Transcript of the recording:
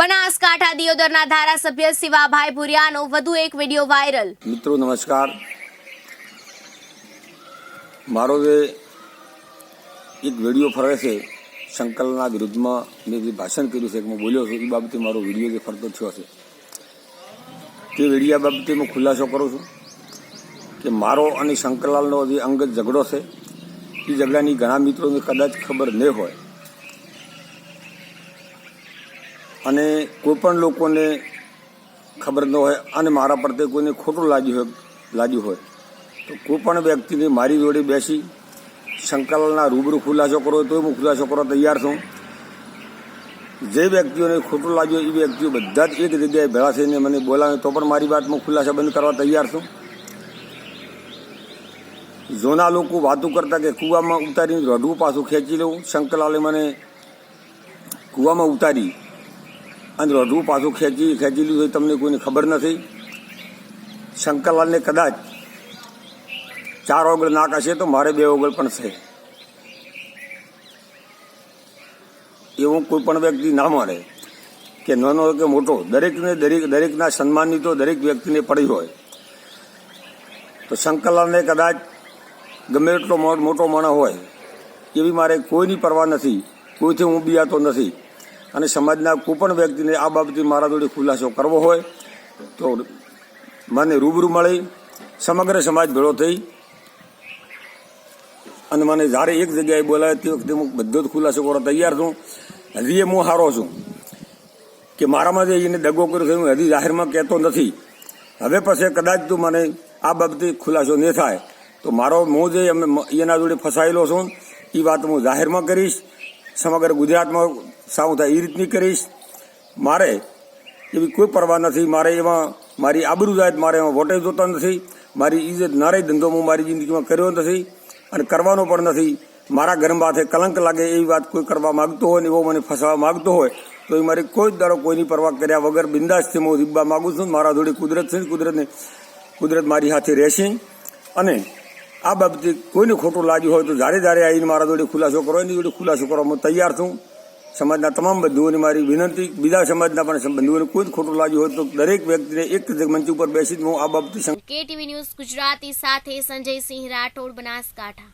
બનાસકાંઠા દિયોદરના ધારાસભ્ય શિવાભાઈ ભુરિયાનો વધુ એક વીડિયો વાયરલ. મિત્રો, નમસ્કાર. મારો જે એક વીડિયો ફરે છે સંકલનના વિરુદ્ધમાં મેં જે ભાષણ કર્યું છે કે હું બોલ્યો છું, એ બાબતે મારો વીડિયો જે ફરતો થયો છે. તે વિડીયા બાબતે હું ખુલાસો કરું છું કે મારો અને શંકરલાલનો જે અંગત ઝઘડો છે, એ ઝઘડાની ઘણા મિત્રોને કદાચ ખબર નહીં હોય. અને કોઈ પણ લોકોને ખબર ન હોય અને મારા પ્રત્યે કોઈને ખોટું લાગ્યું હોય લાગ્યું હોય, તો કોઈ પણ વ્યક્તિને મારી જોડે બેસી સંકલનના રૂબરૂ ખુલાસો કરો તો હું ખુલાસો કરવા તૈયાર છું. જે વ્યક્તિઓને ખોટું લાગ્યું એ વ્યક્તિઓ બધા જ એક જગ્યાએ ભેળા થઈને મને બોલાવે, તો પણ મારી વાત હું ખુલાસા બંધ કરવા તૈયાર છું. જોના લોકો વાતો કરતા કે કૂવામાં ઉતારીને રઢવું પાછું ખેંચી લઉં શંકરલાલે મને કૂવામાં ઉતારી અને રઢવું પાછું ખેંચી ખેંચેલું હોય તમને કોઈને ખબર નથી? શંકરલાલને કદાચ ચાર ઓગળ નાક હશે તો મારે બે ઓગળ પણ છે. એવું કોઈ પણ વ્યક્તિ ના માને કે નાનો કે મોટો, દરેકને દરેક દરેકના સન્માનની તો દરેક વ્યક્તિને પડી હોય. તો શંકરલાલને કદાચ ગમે એટલો મોટો માણસ હોય, એવી મારે કોઈની પરવા નથી. કોઈથી હું બિયાતો નથી. અને સમાજના કોઈપણ વ્યક્તિને આ બાબતે મારા જોડે ખુલાસો કરવો હોય, તો મને રૂબરૂ મળી. સમગ્ર સમાજ ભેળો થઈ. અને મને જ્યારે એક જગ્યાએ બોલાવે તે વખતે હું બધો જ ખુલાસો કરવા તૈયાર છું. હજી એ હું હારો છું કે મારામાં જે એને દગો કર્યો છે, હું હજી જાહેરમાં કહેતો નથી. હવે પછી કદાચ તું મને આ બાબતે ખુલાસો નહીં થાય, તો મારો હું જે અમે એના જોડે ફસાયેલો છું, એ વાત હું જાહેરમાં કરીશ. સમગ્ર ગુજરાતમાં સાઉ થાય એ રીતની કરીશ. મારે એવી કોઈ પરવા નથી. મારે એમાં મારી આબરૂ જાત મારે એમાં વોટે જોતો નથી. મારી ઇજ્જત નારાય ધંધો હું મારી જિંદગીમાં કર્યો નથી અને કરવાનો પણ નથી. મારા ઘરમાં હાથે કલંક લાગે એવી વાત કોઈ કરવા માગતો હોય ને એવો મને ફસાવા માગતો હોય, તો એ મારી કોઈ જ દાડો કોઈની પરવા કર્યા વગર બિંદાસથી હું રીબા માગું છું. મારા જોડે કુદરત છે કુદરતને કુદરત મારી સાથે રહેશે. અને આ બાબતે કોઈને ખોટું લાગ્યું હોય તો ધારે ધારે આવીને મારા જોડે ખુલાસો કરો, એની જોડે ખુલાસો કરવા હું તૈયાર છું. સમાજના તમામ બંધુઓને મારી વિનંતી, બીજા સમાજના પણ બંધુઓને કોઈ ખોટું લાગ્યું હોય તો દરેક વ્યક્તિને એક મંચ ઉપર બેસી હું આ બાબતે કેટીવી ન્યૂઝ ગુજરાતી સાથે સંજયસિંહ રાઠોડ, બનાસકાંઠા.